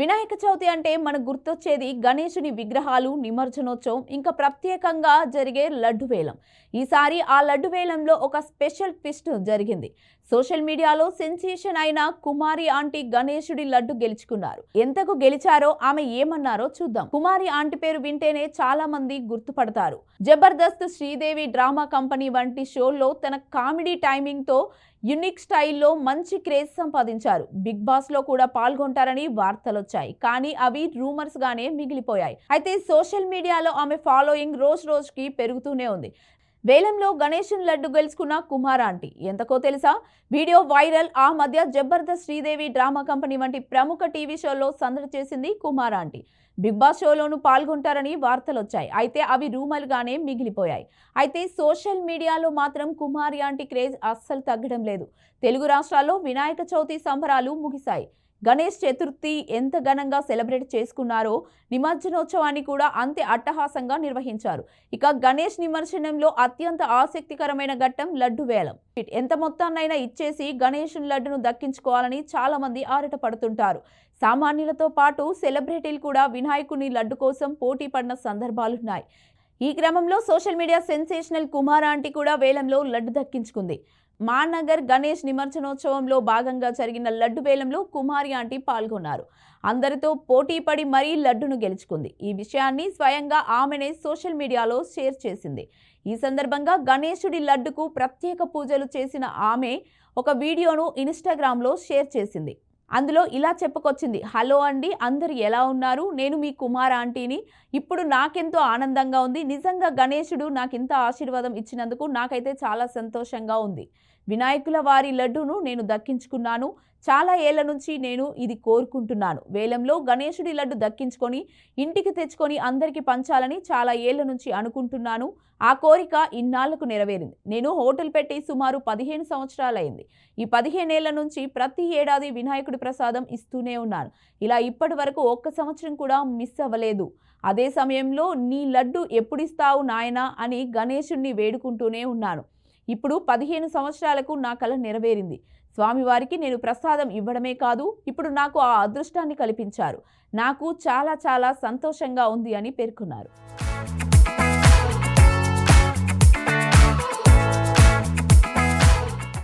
వినాయక చవితి అంటే మనకు గుర్తొచ్చేది గణేశుని విగ్రహాలు నిమజ్జనోత్సవం ఇంకా ప్రత్యేకంగా జరిగే లడ్డు వేలం. ఈసారి ఆ లడ్డు వేలంలో ఒక స్పెషల్ ట్విస్ట్ జరిగింది. సోషల్ మీడియాలో సెన్సేషన్ అయిన కుమారి ఆంటీ గణేశుడి లడ్డు గెలుచుకున్నారు. ఎంతకు గెలిచారో ఆమె ఏమన్నారో చూద్దాం. కుమారి ఆంటీ పేరు వింటేనే చాలా మంది గుర్తుపడతారు. జబర్దస్త్ శ్రీదేవి డ్రామా కంపెనీ వంటి షోల్లో తన కామెడీ టైమింగ్తో యునిక్ స్టైల్లో మంచి క్రేజ్ సంపాదించారు. బిగ్ బాస్లో కూడా పాల్గొంటారని వార్తలు వచ్చాయి కానీ అవి రూమర్స్ గానే మిగిలిపోయాయి. అయితే సోషల్ మీడియాలో ఆమె ఫాలోయింగ్ రోజు రోజుకి పెరుగుతూనే ఉంది. వేలంలో గణేషన్ లడ్డు గెలుచుకున్న కుమార్ ఆంటీ ఎంతకో తెలుసా? వీడియో వైరల్ ఆ మధ్య జబర్దస్త్ శ్రీదేవి డ్రామా కంపెనీ వంటి ప్రముఖ టీవీ షోలో సందడి చేసింది కుమార్ ఆంటీ బిగ్ బాస్ షోలోనూ పాల్గొంటారని వార్తలు వచ్చాయి అయితే అవి రూమర్గానే మిగిలిపోయాయి. అయితే సోషల్ మీడియాలో మాత్రం కుమారి ఆంటీ క్రేజ్ అస్సలు తగ్గడం లేదు. తెలుగు రాష్ట్రాల్లో వినాయక చవితి సంబరాలు ముగిశాయి. గణేష్ చతుర్థి ఎంత ఘనంగా సెలబ్రేట్ చేసుకున్నారో నిమజ్జనోత్సవాన్ని కూడా అంతే అట్టహాసంగా నిర్వహించారు. ఇక గణేష్ నిమజ్జనంలో అత్యంత ఆసక్తికరమైన ఘట్టం లడ్డు వేలం. ఎంత మొత్తాన్నైనా ఇచ్చేసి గణేష్ లడ్డును దక్కించుకోవాలని చాలా మంది ఆరట పడుతుంటారు సామాన్యులతో పాటు సెలబ్రిటీలు కూడా వినాయకుని లడ్డు కోసం పోటీ పడిన సందర్భాలున్నాయి. ఈ క్రమంలో social media sensational Kumar aunty కూడా వేలంలో లడ్డు దక్కించుకుంది. మానగర్ గణేష్ నిమజ్జనోత్సవంలో భాగంగా జరిగిన లడ్డు వేలంలో కుమారి ఆంటీ పాల్గొన్నారు. అందరితో పోటీ పడి మరీ లడ్డును గెలుచుకుంది. ఈ విషయాన్ని స్వయంగా ఆమెనే సోషల్ మీడియాలో షేర్ చేసింది. ఈ సందర్భంగా గణేశుడి లడ్డుకు ప్రత్యేక పూజలు చేసిన ఆమె ఒక వీడియోను ఇన్స్టాగ్రామ్లో షేర్ చేసింది. అందులో ఇలా చెప్పుకొచ్చింది హలో అండి అందరు ఎలా ఉన్నారు? నేను మీ కుమార్ ఆంటీని. ఇప్పుడు నాకెంతో ఆనందంగా ఉంది. నిజంగా గణేశుడు నాకు ఇంత ఆశీర్వాదం ఇచ్చినందుకు నాకైతే చాలా సంతోషంగా ఉంది. వినాయకుల వారి లడ్డును నేను దక్కించుకున్నాను. చాలా ఏళ్ళ నుంచి నేను ఇది కోరుకుంటున్నాను. వేలంలో గణేశుడి లడ్డు దక్కించుకొని ఇంటికి తెచ్చుకొని అందరికీ పంచాలని చాలా ఏళ్ళ నుంచి అనుకుంటున్నాను. ఆ కోరిక ఇన్నాళ్ళకు నెరవేరింది. నేను హోటల్ పెట్టి సుమారు పదిహేను సంవత్సరాలైంది. ఈ పదిహేనేళ్ళ నుంచి ప్రతి ఏడాది వినాయకుడి ప్రసాదం ఇస్తూనే ఉన్నాను. ఇలా ఇప్పటి వరకు ఒక్క సంవత్సరం కూడా మిస్ అవ్వలేదు. అదే సమయంలో నీ లడ్డు ఎప్పుడిస్తావు నాయనా? అని గణేశుణ్ణి వేడుకుంటూనే ఉన్నాను. ఇప్పుడు పదిహేను సంవత్సరాలకు నా కళ నెరవేరింది. స్వామివారికి నేను ప్రసాదం ఇవ్వడమే కాదు ఇప్పుడు నాకు ఆ అదృష్టాన్ని కల్పించారు. నాకు చాలా చాలా సంతోషంగా ఉంది అని పేర్కొన్నారు.